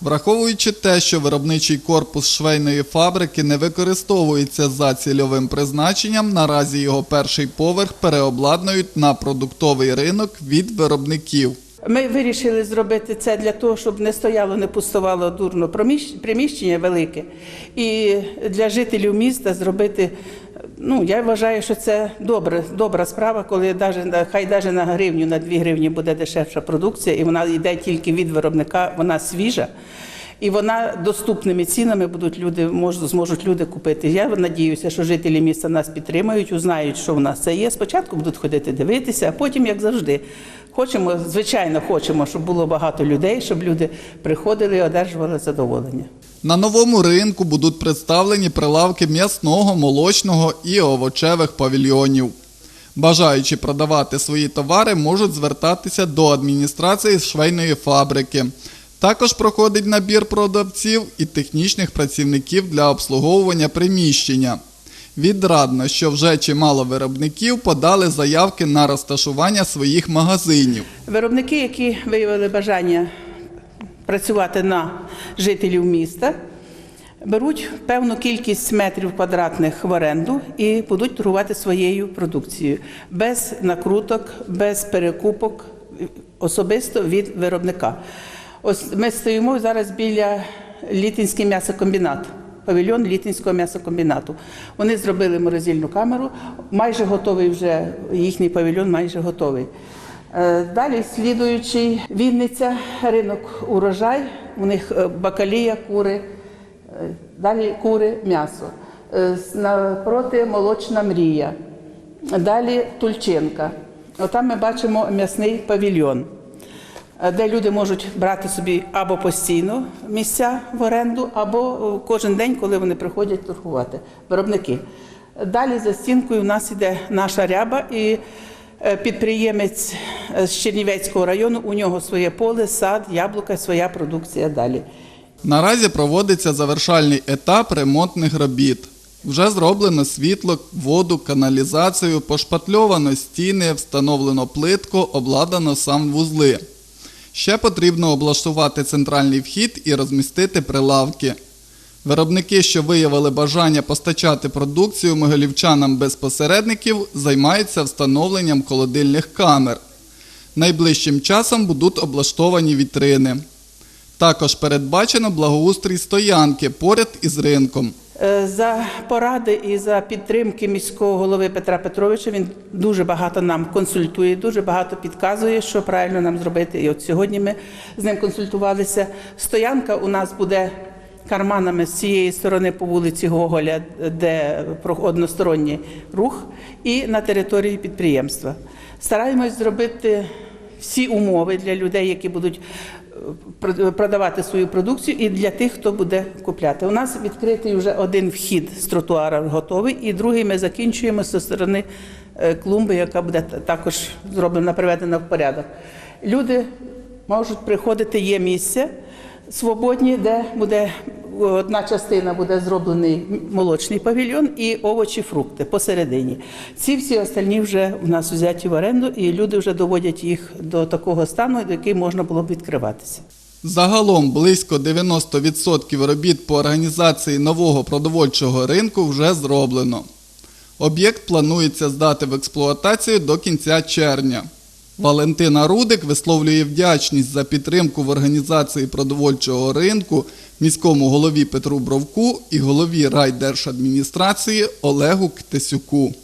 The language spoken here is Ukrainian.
Враховуючи те, що виробничий корпус швейної фабрики не використовується за цільовим призначенням, наразі його перший поверх переобладнують на продуктовий ринок від виробників. Ми вирішили зробити це для того, щоб не стояло, не пустувало дурно приміщення велике. І для жителів міста зробити. Ну, я вважаю, що це добре, добра справа, коли даже, на- хай навіть на гривню, на 2 гривні буде дешевша продукція, і вона йде тільки від виробника, вона свіжа. І вона доступними цінами будуть люди можуть, зможуть люди купити. Я надіюся, що жителі міста нас підтримають, узнають, що в нас це є. Спочатку будуть ходити дивитися, а потім, як завжди, хочемо, звичайно, хочемо, щоб було багато людей, щоб люди приходили і одержували задоволення. На новому ринку будуть представлені прилавки м'ясного, молочного і овочевих павільйонів. Бажаючи продавати свої товари, можуть звертатися до адміністрації швейної фабрики. Також проходить набір продавців і технічних працівників для обслуговування приміщення. Відрадно, що вже чимало виробників подали заявки на розташування своїх магазинів. Виробники, які виявили бажання працювати на жителів міста, беруть певну кількість метрів квадратних в оренду і будуть торгувати своєю продукцією без накруток, без перекупок, особисто від виробника. Ось ми стоїмо зараз біля Літинський м'ясокомбінат. Павільйон Літинського м'ясокомбінату. Вони зробили морозильну камеру, майже готовий вже їхній павільйон, майже готовий. Е, Далі слідуючий Вінниця, ринок урожай. У них е, бакалія, кури, е, далі кури, м'ясо. Напроти молочна мрія. Далі Тульченка. Отам ми бачимо м'ясний павільйон, де люди можуть брати собі або постійно місця в оренду, або кожен день, коли вони приходять торгувати. Виробники. Далі за стінкою у нас іде наша ряба і підприємець е, з Чернівецького району. У нього своє поле, сад, яблука, своя продукція далі. Наразі проводиться завершальний етап ремонтних робіт. Вже зроблено світло, воду, каналізацію, пошпатльовано стіни, встановлено плитку, обладнано санвузли. Ще потрібно облаштувати центральний вхід і розмістити прилавки. Виробники, що виявили бажання постачати продукцію могилівчанам без посередників, займаються встановленням холодильних камер. Найближчим часом будуть облаштовані вітрини. Також передбачено благоустрій стоянки поряд із ринком. Е, За поради і за підтримки міського голови Петра Петровича він дуже багато нам консультує, дуже багато підказує, що правильно нам зробити. І от сьогодні ми з ним консультувалися. Стоянка у нас буде карманами з цієї сторони по вулиці Гоголя, де односторонній рух, і на території підприємства. Стараємось зробити всі умови для людей, які будуть е, продавати свою продукцію, і для тих, хто буде купляти. У нас відкритий вже один вхід з тротуара готовий, і другий ми закінчуємо зі сторони е, клумби, яка буде також зроблена, приведена в порядок. Люди можуть приходити, є місце свободні, де буде одна частина буде зроблений молочний павільйон і овочі, фрукти посередині. Ці всі остальні вже у нас взяті в оренду, і люди вже доводять їх до такого стану, до який можна було б відкриватися. Загалом близько 90% робіт по організації нового продовольчого ринку вже зроблено. Об'єкт планується здати в експлуатацію до кінця червня. Валентина Рудик висловлює вдячність за підтримку в організації продовольчого ринку міському голові Петру Бровку і голові райдержадміністрації Олегу Ктесюку.